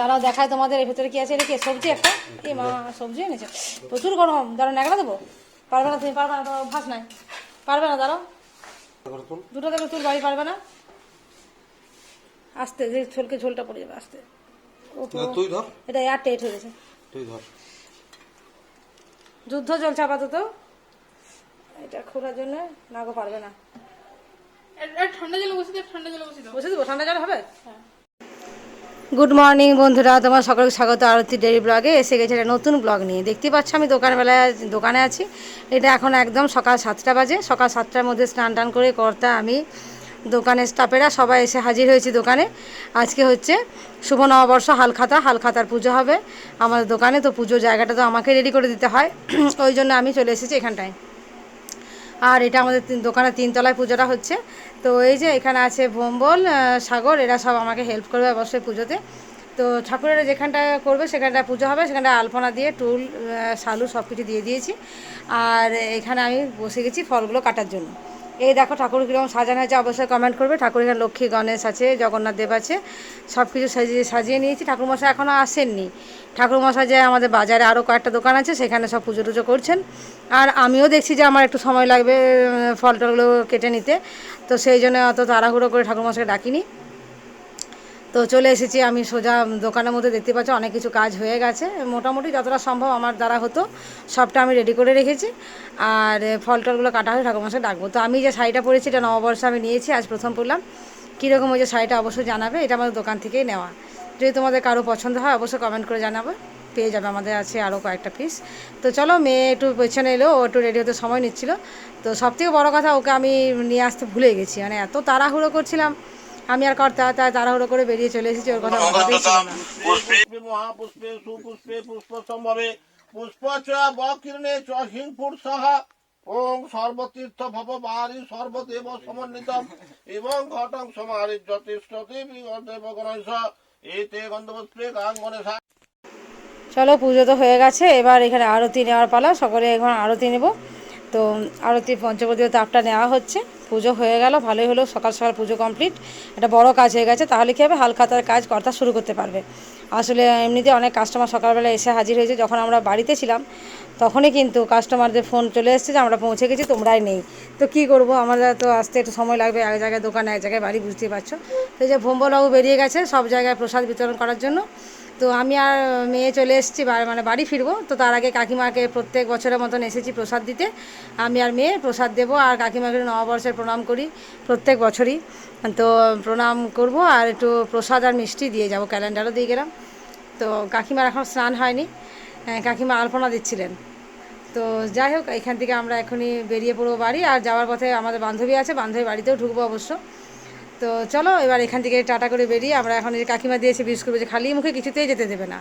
দাঁড়াও দেখায় তোমাদের এর ভেতরে কি আছে? এটা কি সবজি একটা? এ মা সবজি এনেছে। প্রচুর গরম। দাঁড়াও ন্যাকড়া দেবো? পারবে না তুমি পারবে না তোমার ভাস নাই। পারবে না দাঁড়াও। দুটো থেকে তুল বাড়ি পারবে না। আস্তে যে ঝোলকে ঝোলটা পড়ে যাবে আস্তে। তুই ধর। এটা এয়ার টেট হয়ে গেছে। তুই ধর। যুদ্ধ চলছে আপাতত। এটা খোলার জন্য নাগো পারবে না। ঠান্ডা জলে বসে দাও ঠান্ডা জলে বসে দাও। বসে দেবো ঠান্ডা জল হবে? গুড মর্নিং বন্ধুরা। তোমার সকলকে স্বাগত। আরতি ডেরি ব্লগে এসে গেছে একটা নতুন ব্লগ নিয়ে। দেখতে পাচ্ছ আমি দোকানবেলায় দোকানে আছি। এটা এখন একদম সকাল সাতটা বাজে। সকাল সাতটার মধ্যে স্নান টান করে কর্তা, আমি, দোকানের স্টাফেরা সবাই এসে হাজির হয়েছি দোকানে। আজকে হচ্ছে শুভ নববর্ষ, হালখাতা। হালখাতার পুজো হবে আমাদের দোকানে। তো পুজোর জায়গাটা তো আমাকে রেডি করে দিতে হয়। ওই জন্য আমি চলে এসেছি এখানটায়। আর এটা আমাদের দোকানে তিনতলায় পুজোটা হচ্ছে। তো এই যে এখানে আছে ভোম্বল সাগর, এরা সব আমাকে হেল্প করবে অবশ্যই পুজোতে। তো ঠাকুরেরা যেখানটা করবে সেখানটা পুজো হবে, সেখানটা আলপনা দিয়ে টুল শালু সব কিছু দিয়ে দিয়েছি। আর এখানে আমি বসে গেছি ফলগুলো কাটার জন্য। এই দেখো ঠাকুর কীরকম সাজানো হয়েছে, অবশ্যই কমেন্ট করবে। ঠাকুর এখানে লক্ষ্মী, গণেশ আছে, জগন্নাথ দেব আছে সব কিছু সাজিয়ে সাজিয়ে নিয়েছি। ঠাকুরমশাই এখনও আসেননি। ঠাকুরমশাই যে আমাদের বাজারে আরও কয়েকটা দোকান আছে, সেখানে সব পুজো টুজো করছেন। আর আমিও দেখছি যে আমার একটু সময় লাগবে ফল টলগুলো কেটে নিতে। তো সেই জন্য অত তাড়াহুড়ো করে ঠাকুরমশাইকে ডাকিনি। তো চলে এসেছি আমি সোজা দোকানের মধ্যে দেখতে পাচ্ছি, অনেক কিছু কাজ হয়ে গেছে। মোটামুটি যতটা সম্ভব আমার দ্বারা হতো, সবটা আমি রেডি করে রেখেছি। আর ফল টলগুলো কাটা হয়ে ঠাকুরমশাই ডাকবো। তো আমি যে শাড়িটা পরেছি, এটা নববর্ষে আমি নিয়েছি, আজ প্রথম পড়লাম কীরকম ওই যে শাড়িটা অবশ্যই জানাবে, এটা আমাদের দোকান থেকেই নেওয়া। যদি তোমাদের কারও পছন্দ হয়, অবশ্যই কমেন্ট করে জানাবে। পেয়ে যাবে আমাদের আছে আরও কয়েকটা পিস তো চলো, মেয়ে একটু পেছনে এলো, ও একটু রেডি হতে সময় নিচ্ছিল। তো সব থেকে বড়ো কথা, ওকে আমি নিয়ে আসতে ভুলে গেছি। মানে এত তাড়াহুড়ো করছিলাম। আমি আর কর্তা তাই তাড়াহুড়ো করে বেরিয়ে চলে এসেছি ওর কথা মাথাতেই ছিল না। পুষ্পে মহাপুষ্পে সুপুষ্পে পুষ্প সম্ভবে পুষ্প চ হিংপুর সাহা ওং সর্বতীর্থ ভব বাহারি সর্বদেব সমন্বিতম এবং ঘটং সমারি যথেষ্ট দেবী দেব গণেশ এতে গন্ধপুষ্পে গাং গণেশ। চলো পুজো তো হয়ে গেছে এবার এখানে আরতি নেওয়ার পালা সকলে এখন আরতি নেব। তো আরতি পঞ্চপদীয় তাপটা নেওয়া হচ্ছে। পুজো হয়ে গেল, ভালোই হলো, সকাল সকাল পুজো কমপ্লিট একটা বড় কাজ হয়ে গেছে, তাহলে কী হবে? হালখাতার কাজ কর্তা শুরু করতে পারবে। আসলে এমনিতে অনেক কাস্টমার সকালবেলা এসে হাজির হয়েছে, যখন আমরা বাড়িতে ছিলাম, তখনই কিন্তু কাস্টমারদের ফোন চলে এসেছে যে, আমরা পৌঁছে গেছি, তোমরাই নেই। তো কি করব? আমরা তো আসতে একটু সময় লাগবে, এক জায়গায় দোকান, এক জায়গায় বাড়ি, বুঝতেই পারছ? তো যে ভোম্বলবাবু বেরিয়ে গেছে, সব জায়গায় প্রসাদ বিতরণ করার জন্য। তো আমি আর মেয়ে চলে এসেছি মানে বাড়ি ফিরবো। তো তার আগে কাকিমাকে প্রত্যেক বছরের মতন এসেছি প্রসাদ দিতে। আমি আর মেয়ে প্রসাদ দেবো আর কাকিমাকে নববর্ষের প্রণাম করি প্রত্যেক বছরই। তো প্রণাম করব আর একটু প্রসাদ আর মিষ্টি দিয়ে যাব ক্যালেন্ডারও দিয়ে গেলাম। তো কাকিমার এখন স্নান হয়নি হ্যাঁ, কাকিমা আলপনা দিচ্ছিলেন। তো যাই হোক এখান থেকে আমরা এখনই বেরিয়ে পড়ব বাড়ি। আর যাওয়ার পথে আমাদের বান্ধবী আছে বান্ধবী বাড়িতেও ঢুকবো অবশ্য। তো চলো এবার এখান থেকে টাটা করে বেরিয়ে আমরা এখন এই কাকিমা দিয়েছে বিশেষ করে যে খালি মুখে কিছুতেই যেতে দেবে না।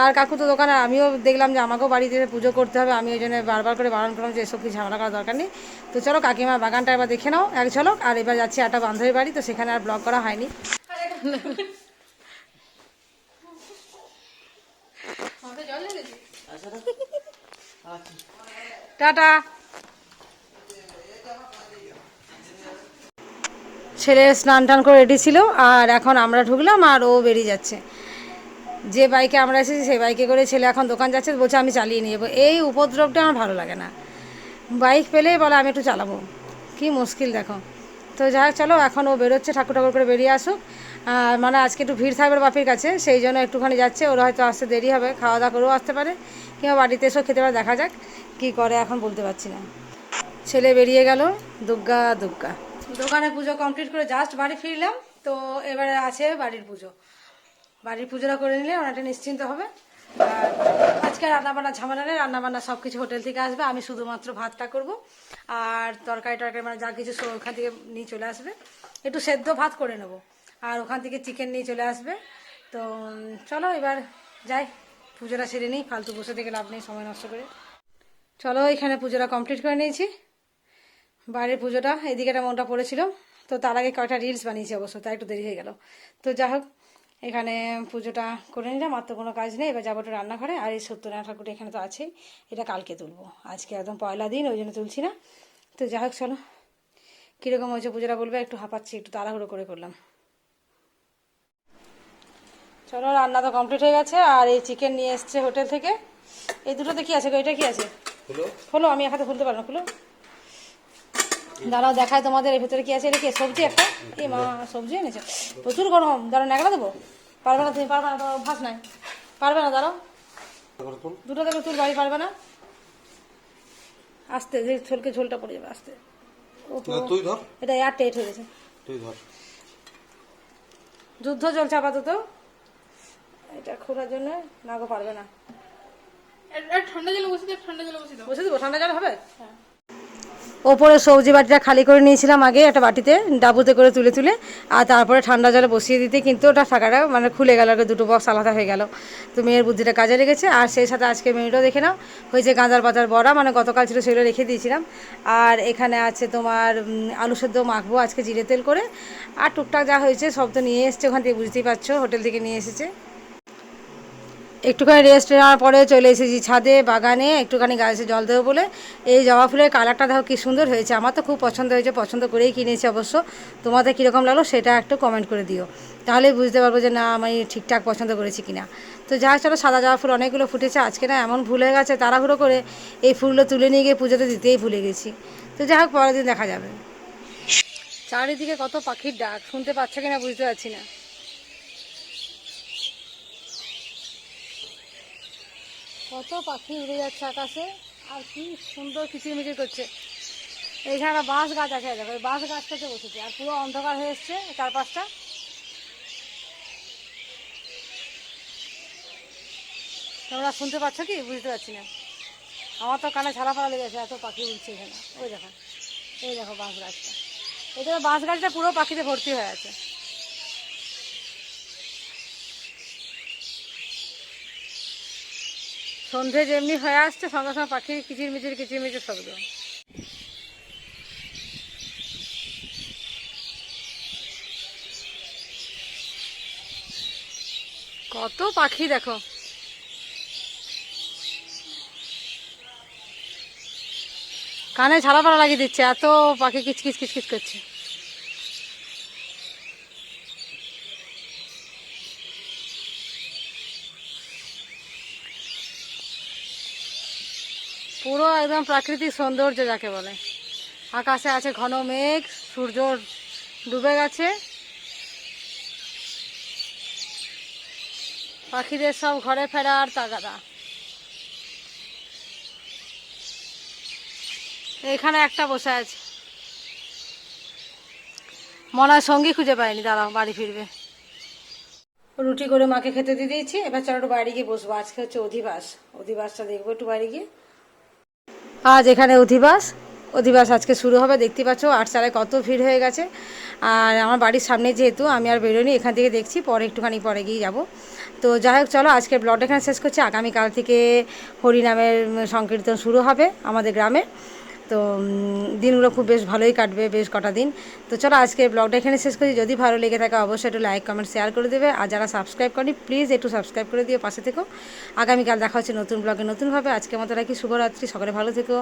আর কাকু তো দোকানে আমিও দেখলাম যে আমাকেও বাড়িতে পুজো করতে হবে আমি ওই জন্য বারবার করে বারণ করলাম যে এসব কি ঝামেলা করার দরকার নেই। তো চলো কাকিমা বাগানটা এবার দেখে নাও। এক ঝলক আর এবার যাচ্ছি একটা বান্ধবীর বাড়ি তো সেখানে আর ব্লগ করা হয়নি। টাটা। ছেলে স্নান টান করে রেডি ছিল, আর এখন আমরা ঢুকলাম আর ও বেরিয়ে যাচ্ছে। যে বাইকে আমরা এসেছি, সেই বাইকে করে ছেলে এখন দোকান যাচ্ছে, বলছে আমি চালিয়ে নিয়ে যাব। এই উপদ্রবটা আমার ভালো লাগে না। বাইক পেলেই বলে, আমি একটু চালাবো। কি মুশকিল দেখো। তো যাই হোক, চলো, এখন ও বেরোচ্ছে, ঠাকুর ঠাকুর করে বেরিয়ে আসুক। মানে আজকে একটু ভিড় থাকবে বাপির কাছে, সেই জন্য একটুখানি যাচ্ছে। ওরা হয়তো আসতে দেরি হবে খাওয়া দাওয়া করেও আসতে পারে, কিংবা বাড়িতে এসেও খেতে পারে, দেখা যাক কি করে, এখন বলতে পারছি না। ছেলে বেরিয়ে গেল দুর্গা দুর্গা দোকানে পুজো কমপ্লিট করে জাস্ট বাড়ি ফিরলাম, তো এবারে আছে বাড়ির পুজো। বাড়ির পুজোটা করে নিলে অনেকটা নিশ্চিন্ত হবে। আজকে রান্নাবান্না ঝামেলা নেই, রান্নাবান্না সব কিছু হোটেল থেকে আসবে, আমি শুধুমাত্র ভাতটা করব। আর তরকারি টরকারি মানে যা কিছু ওখান থেকে নিয়ে চলে আসবে। একটু সেদ্ধ ভাত করে নেব, আর ওখান থেকে চিকেন নিয়ে চলে আসবে। তো চলো এবার যাই, পুজোটা সেরে নিই, ফালতু বসে থেকে লাভ নেই, সময় নষ্ট করে। চলো এখানে পুজোটা কমপ্লিট করে নিয়েছি। বাড়ির পুজোটা এদিকে একটা মনটা পড়েছিল। তো তার আগে কয়টা রিলস বানিয়েছি অবশ্য তাই একটু দেরি হয়ে গেল। তো যা হোক এখানে পুজোটা করে নিলাম আর তো কোনো কাজ নেই। এবার যাব একটু রান্নাঘরে আর এই সত্যনারায়ণ ঠাকুরটা এখানে তো আছেই। এটা কালকে তুলবো। আজকে একদম পয়লা দিন ওই জন্য তুলছি না। তো যা হোক চলো। কীরকম হয়েছে পুজোটা বলবে? একটু হাঁপাচ্ছি একটু তাড়াহুড়ো করে করলাম। চলো রান্না তো কমপ্লিট হয়ে গেছে আর এই চিকেন নিয়ে এসছে হোটেল থেকে। এই দুটোতে কি আছে গো? এটা কি আছে? হলো আমি এক হাতে খুলতে পারব না খুলো। দাঁড়াও দেখায় তোমাদের এর ভিতরে কি আছে? এটা কি সবজি একটা? এই মা সবজি এনেছে। প্রচুর গরম। দাঁড়াও ন্যাকড়া দেবো? পারবে না তুমি পারবে না তোমার অভ্যাস নাই। পারবে না দাঁড়াও। দুটো থেকে তুল বাড়ি পারবে না। আস্তে যে ঝোলকে ঝোলটা পড়ে যাবে আস্তে। তুই ধর। এটা এয়ার টেট হয়ে গেছে। তুই ধর। যুদ্ধ চলছে আপাতত। এটা খোলার জন্য না গো পারবে না। ঠান্ডা জলে বসে ঠান্ডা জলে বসে দাও। বসে দেবো? ঠান্ডা জল হবে? ওপরে সবজি বাটিটা খালি করে নিয়েছিলাম আগে একটা বাটিতে, ডাবুতে করে তুলে তুলে, আর তারপরে ঠান্ডা জলে বসিয়ে দিতে, কিন্তু ওটা ফাঁকাটা মানে খুলে গেল আর দুটো বক্স আলাদা হয়ে গেল। তো মেয়ের বুদ্ধিটা কাজে লেগেছে, আর সেই সাথে আজকে মেনুটাও দেখে নাও, হয়েছে গাঁদার পাতার বড়া মানে গতকাল ছিল সেগুলো রেখে দিয়েছিলাম। আর এখানে আছে তোমার আলু সেদ্ধ মাখবো আজকে জিরে তেল করে। আর টুকটাক যা হয়েছে সব তো নিয়ে এসছে ওখান থেকে, বুঝতেই পারছ, হোটেল থেকে নিয়ে এসেছে। একটুখানি রেস্ট নেওয়ার পরে চলে এসেছি ছাদে, বাগানে, একটুখানি গাছে জল দেবো বলে। এই জবা ফুলের কালারটা দেখো কি সুন্দর হয়েছে। আমার তো খুব পছন্দ হয়েছে, পছন্দ করেই কিনেছি অবশ্য। তোমাদের কীরকম লাগল সেটা একটু কমেন্ট করে দিও। তাহলে বুঝতে পারব যে না, আমি ঠিকঠাক পছন্দ করেছি কিনা। তো হোক, চলো সাদা জবা ফুল অনেকগুলো ফুটেছে। আজকে না এমন ভুল গেছে, তাড়াহুড়ো করে এই ফুলগুলো তুলে নিয়ে গিয়ে পুজোতে দিতেই ভুলে গেছি। তো যাই হোক, পরের দিন দেখা যাবে। চারিদিকে কত পাখির ডাক, শুনতে পাচ্ছ কিনা বুঝতে পারছি না। কত পাখি উড়ে যাচ্ছে আকাশে, আর কি সুন্দর কিচিরমিচির করছে। এইখানে একটা বাঁশ গাছ আছে দেখো এই বাঁশ গাছটাতে বসেছে, আর পুরো অন্ধকার হয়ে এসছে চারপাশটা। তোমরা শুনতে পাচ্ছ কি? বুঝতে পারছি না। আমার তো কানে ছাড়া ফাড়া লেগেছে এত পাখি উঠছে এখানে। ওই দেখো, এই দেখো বাঁশ গাছটা। এই এটা বাঁশ গাছটা পুরো পাখিতে ভর্তি হয়ে আছে। সন্ধে যেমনি হয়ে আসছে, সঙ্গে সঙ্গে মিচির কিচির মিচির শব্দ। কত পাখি দেখো। কানে ছাড়া পাড়া লাগিয়ে দিচ্ছে, এত পাখি কিচকিচ কিচকিচ করছে। পুরো একদম প্রাকৃতিক সৌন্দর্য যাকে বলে। আকাশে আছে ঘন মেঘ, সূর্য ডুবে গেছে। পাখিদের সব ঘরে ফেরার তাগাদা। এখানে একটা বসে আছে। মনে হয় সঙ্গী খুঁজে পায়নি, দাঁড়াও, বাড়ি ফিরবে। রুটি করে মাকে খেতে দিয়ে দিয়েছি, এবার চলো একটু বাড়ি গিয়ে বসবো। আজকে হচ্ছে অধিবাস। অধিবাসটা দেখব একটু বাড়ি গিয়ে। আজ এখানে অধিবাস। অধিবাস আজকে শুরু হবে। দেখতে পাচ্ছ আটচালায় কত ভিড় হয়ে গেছে। আর আমার বাড়ির সামনে যেহেতু আমি আর বেরোনি এখান থেকে দেখছি, পরে একটুখানি পরে গিয়ে যাব। তো যাই হোক, চলো আজকে ব্লগটা এখানে শেষ করছি। আগামীকাল থেকে হরিনামের সংকীর্তন শুরু হবে আমাদের গ্রামে। তো দিনগুলো খুব বেশ ভালোই কাটবে বেশ কটা দিন। তো চলো আজকে ব্লগটা এখানে শেষ করি। যদি ভালো লেগে থাকে অবশ্যই একটু লাইক কমেন্ট শেয়ার করে দেবে। আর যারা সাবস্ক্রাইব করেনি প্লিজ একটু সাবস্ক্রাইব করে দিও পাশে থেকো। আগামীকাল দেখা হচ্ছে নতুন ব্লগে নতুনভাবে। আজকে মতো রাখি। শুভরাত্রি। সকালে ভালো থেকো।